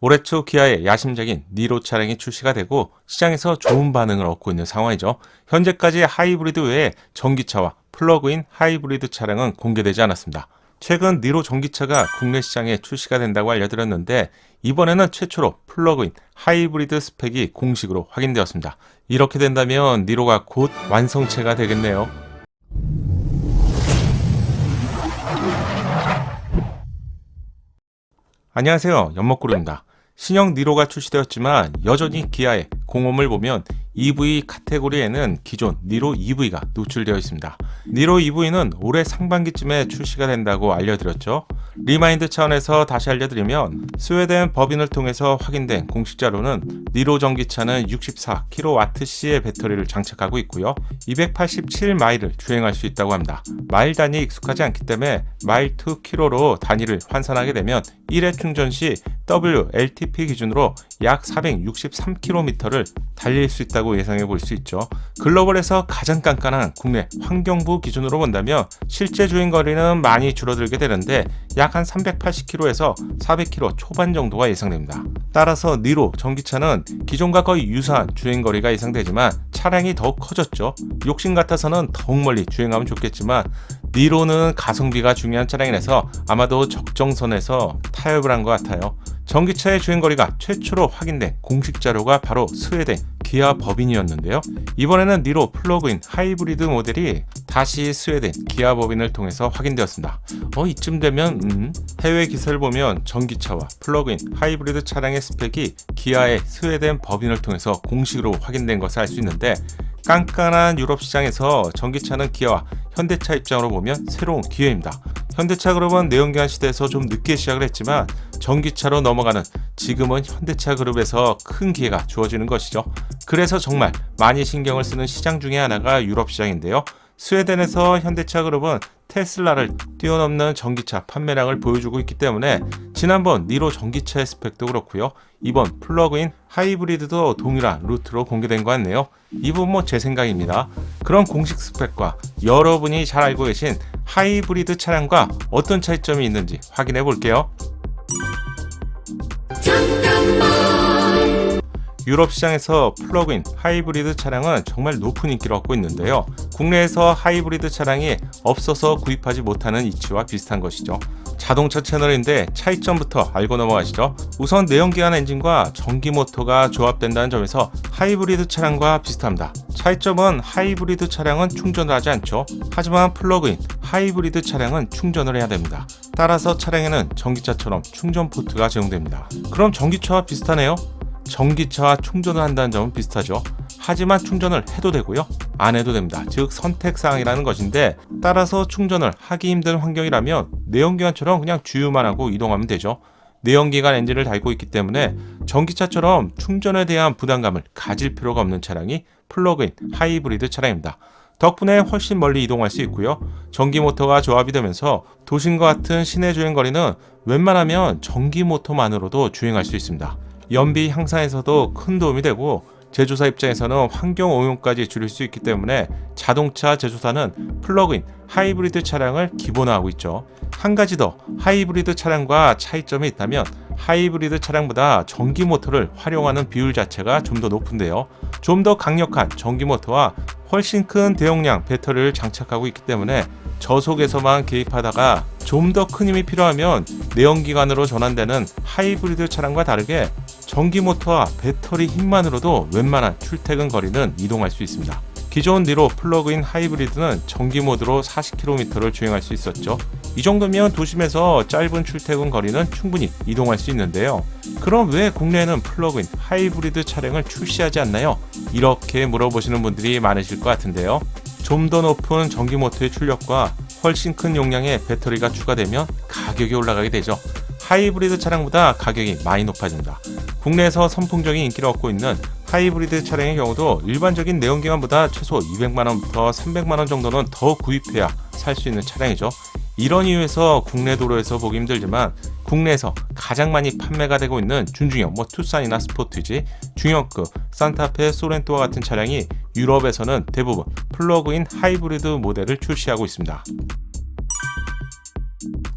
올해 초 기아의 야심작인 니로 차량이 출시가 되고 시장에서 좋은 반응을 얻고 있는 상황이죠. 현재까지 하이브리드 외에 전기차와 플러그인 하이브리드 차량은 공개되지 않았습니다. 최근 니로 전기차가 국내 시장에 출시가 된다고 알려드렸는데 이번에는 최초로 플러그인 하이브리드 스펙이 공식으로 확인되었습니다. 이렇게 된다면 니로가 곧 완성체가 되겠네요. 안녕하세요. 연먹구루입니다. 신형 니로가 출시되었지만 여전히 기아의 공홈을 보면 EV 카테고리에는 기존 니로 EV가 노출되어 있습니다. 니로 EV는 올해 상반기쯤에 출시가 된다고 알려드렸죠. 리마인드 차원에서 다시 알려드리면 스웨덴 법인을 통해서 확인된 공식 자료는 니로 전기차는 64kWh의 배터리를 장착하고 있고요. 287마일을 주행할 수 있다고 합니다. 마일 단위 익숙하지 않기 때문에 마일 2km로 단위를 환산하게 되면 1회 충전 시 WLTP 기준으로 약 463km를 달릴 수 있다고 예상해 볼 수 있죠. 글로벌에서 가장 깐깐한 국내 환경부 기준으로 본다면 실제 주행 거리는 많이 줄어들게 되는데 약 한 380km에서 400km 초반 정도가 예상됩니다. 따라서 니로 전기차는 기존과 거의 유사한 주행 거리가 예상되지만 차량이 더 커졌죠. 욕심 같아서는 더욱 멀리 주행하면 좋겠지만 니로는 가성비가 중요한 차량이라서 아마도 적정선에서 타협을 한 것 같아요. 전기차의 주행거리가 최초로 확인된 공식 자료가 바로 스웨덴 기아 법인이었는데요. 이번에는 니로 플러그인 하이브리드 모델이 다시 스웨덴 기아 법인을 통해서 확인되었습니다. 어 이쯤 되면 음, 해외 기사를 보면 전기차와 플러그인 하이브리드 차량의 스펙이 기아의 스웨덴 법인을 통해서 공식으로 확인된 것을 알 수 있는데 깐깐한 유럽 시장에서 전기차는 기아와 현대차 입장으로 보면 새로운 기회입니다. 현대차 그룹은 내연기관 시대에서 좀 늦게 시작을 했지만 전기차로 넘어가는 지금은 현대차 그룹에서 큰 기회가 주어지는 것이죠. 그래서 정말 많이 신경을 쓰는 시장 중에 하나가 유럽 시장인데요. 스웨덴에서 현대차 그룹은 테슬라를 뛰어넘는 전기차 판매량을 보여주고 있기 때문에 지난번 니로 전기차의 스펙도 그렇고요. 이번 플러그인 하이브리드도 동일한 루트로 공개된 것 같네요. 이분 뭐 제 생각입니다. 그런 공식 스펙과 여러분이 잘 알고 계신 하이브리드 차량과 어떤 차이점이 있는지 확인해 볼게요. 유럽 시장에서 플러그인 하이브리드 차량은 정말 높은 인기를 얻고 있는데요. 국내에서 하이브리드 차량이 없어서 구입하지 못하는 이치와 비슷한 것이죠. 자동차 채널인데 차이점부터 알고 넘어가시죠. 우선 내연기관 엔진과 전기 모터가 조합된다는 점에서 하이브리드 차량과 비슷합니다. 차이점은 하이브리드 차량은 충전을 하지 않죠. 하지만 플러그인 하이브리드 차량은 충전을 해야 됩니다. 따라서 차량에는 전기차처럼 충전 포트가 제공됩니다. 그럼 전기차와 비슷하네요. 전기차와 충전을 한다는 점은 비슷하죠. 하지만 충전을 해도 되고요. 안 해도 됩니다. 즉 선택사항이라는 것인데 따라서 충전을 하기 힘든 환경이라면 내연기관처럼 그냥 주유만 하고 이동하면 되죠. 내연기관 엔진을 달고 있기 때문에 전기차처럼 충전에 대한 부담감을 가질 필요가 없는 차량이 플러그인 하이브리드 차량입니다. 덕분에 훨씬 멀리 이동할 수 있고요. 전기 모터가 조합이 되면서 도심과 같은 시내 주행 거리는 웬만하면 전기 모터만으로도 주행할 수 있습니다. 연비 향상에서도 큰 도움이 되고 제조사 입장에서는 환경 오염까지 줄일 수 있기 때문에 자동차 제조사는 플러그인 하이브리드 차량을 기본화하고 있죠. 한 가지 더 하이브리드 차량과 차이점이 있다면 하이브리드 차량보다 전기 모터를 활용하는 비율 자체가 좀 더 높은데요. 좀 더 강력한 전기 모터와 훨씬 큰 대용량 배터리를 장착하고 있기 때문에 저속에서만 개입하다가 좀 더 큰 힘이 필요하면 내연기관으로 전환되는 하이브리드 차량과 다르게 전기 모터와 배터리 힘만으로도 웬만한 출퇴근 거리는 이동할 수 있습니다. 기존 니로 플러그인 하이브리드는 전기 모드로 40km를 주행할 수 있었죠. 이 정도면 도심에서 짧은 출퇴근 거리는 충분히 이동할 수 있는데요. 그럼 왜 국내에는 플러그인 하이브리드 차량을 출시하지 않나요? 이렇게 물어보시는 분들이 많으실 것 같은데요. 좀 더 높은 전기 모터의 출력과 훨씬 큰 용량의 배터리가 추가되면 가격이 올라가게 되죠. 하이브리드 차량보다 가격이 많이 높아진다. 국내에서 선풍적인 인기를 얻고 있는 하이브리드 차량의 경우도 일반적인 내연기관보다 최소 200만원부터 300만원 정도는 더 구입해야 살 수 있는 차량이죠. 이런 이유에서 국내 도로에서 보기 힘들지만 국내에서 가장 많이 판매가 되고 있는 준중형, 뭐 투싼이나 스포티지, 중형급, 산타페, 소렌토와 같은 차량이 유럽에서는 대부분 플러그인 하이브리드 모델을 출시하고 있습니다.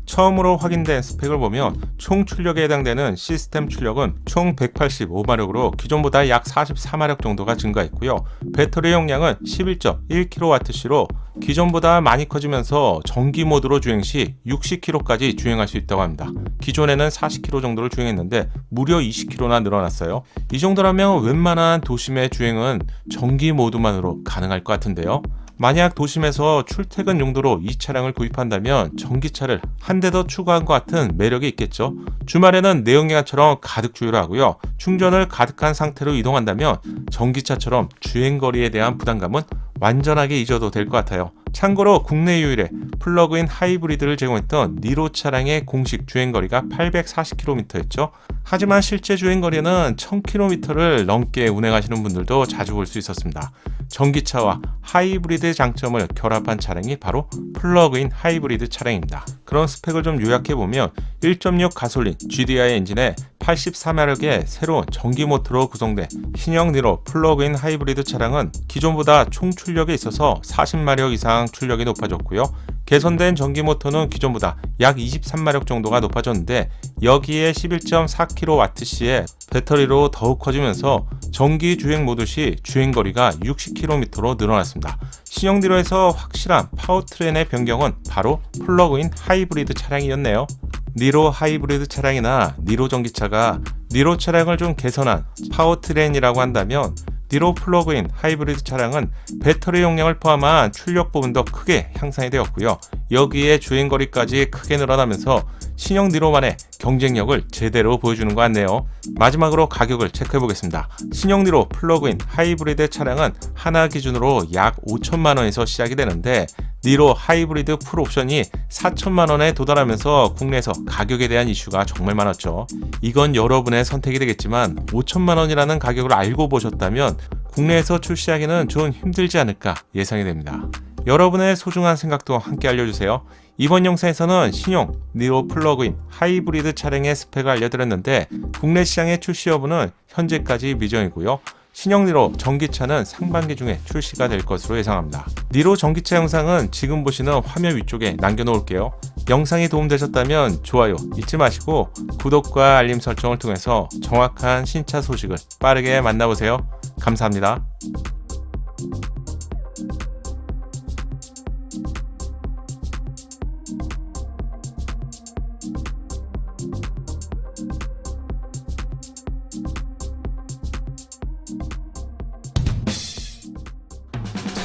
처음으로 확인된 스펙을 보면 총 출력에 해당되는 시스템 출력은 총 185마력으로 기존보다 약 44마력 정도가 증가했고요. 배터리 용량은 11.1kWh로 기존보다 많이 커지면서 전기 모드로 주행 시 60km까지 주행할 수 있다고 합니다. 기존에는 40km 정도를 주행했는데 무려 20km나 늘어났어요. 이 정도라면 웬만한 도심의 주행은 전기 모드만으로 가능할 것 같은데요. 만약 도심에서 출퇴근 용도로 이 차량을 구입한다면 전기차를 한 대 더 추가한 것 같은 매력이 있겠죠. 주말에는 내연기관처럼 가득 주유를 하고요. 충전을 가득한 상태로 이동한다면 전기차처럼 주행거리에 대한 부담감은 완전하게 잊어도 될 것 같아요. 참고로 국내 유일의 플러그인 하이브리드를 제공했던 니로 차량의 공식 주행거리가 840km였죠. 하지만 실제 주행거리는 1000km를 넘게 운행하시는 분들도 자주 볼 수 있었습니다. 전기차와 하이브리드 장점을 결합한 차량이 바로 플러그인 하이브리드 차량입니다. 그런 스펙을 좀 요약해 보면 1.6 가솔린 GDI 엔진에 84마력의 새로운 전기 모터로 구성된 신형 니로 플러그인 하이브리드 차량은 기존보다 총 출력에 있어서 40마력 이상 출력이 높아졌고요. 개선된 전기 모터는 기존보다 약 23마력 정도가 높아졌는데 여기에 11.4kWh의 배터리로 더욱 커지면서 전기 주행 모드 시 주행 거리가 60km로 늘어났습니다. 신형 니로에서 확실한 파워트렌의 변경은 바로 플러그인 하이브리드 차량이었네요. 니로 하이브리드 차량이나 니로 전기차가 니로 차량을 좀 개선한 파워트렌이라고 한다면 니로 플러그인 하이브리드 차량은 배터리 용량을 포함한 출력 부분도 크게 향상이 되었고요. 여기에 주행거리까지 크게 늘어나면서 신형 니로만의 경쟁력을 제대로 보여주는 것 같네요. 마지막으로 가격을 체크해 보겠습니다. 신형 니로 플러그인 하이브리드 차량은 하나 기준으로 약 5천만 원에서 시작이 되는데 니로 하이브리드 풀 옵션이 4천만 원에 도달하면서 국내에서 가격에 대한 이슈가 정말 많았죠. 이건 여러분의 선택이 되겠지만 5천만 원이라는 가격을 알고 보셨다면 국내에서 출시하기는 좀 힘들지 않을까 예상이 됩니다. 여러분의 소중한 생각도 함께 알려주세요. 이번 영상에서는 신형 니로 플러그인 하이브리드 차량의 스펙을 알려드렸는데 국내 시장의 출시 여부는 현재까지 미정이고요. 신형 니로 전기차는 상반기 중에 출시가 될 것으로 예상합니다. 니로 전기차 영상은 지금 보시는 화면 위쪽에 남겨놓을게요. 영상이 도움되셨다면 좋아요 잊지 마시고 구독과 알림 설정을 통해서 정확한 신차 소식을 빠르게 만나보세요. 감사합니다.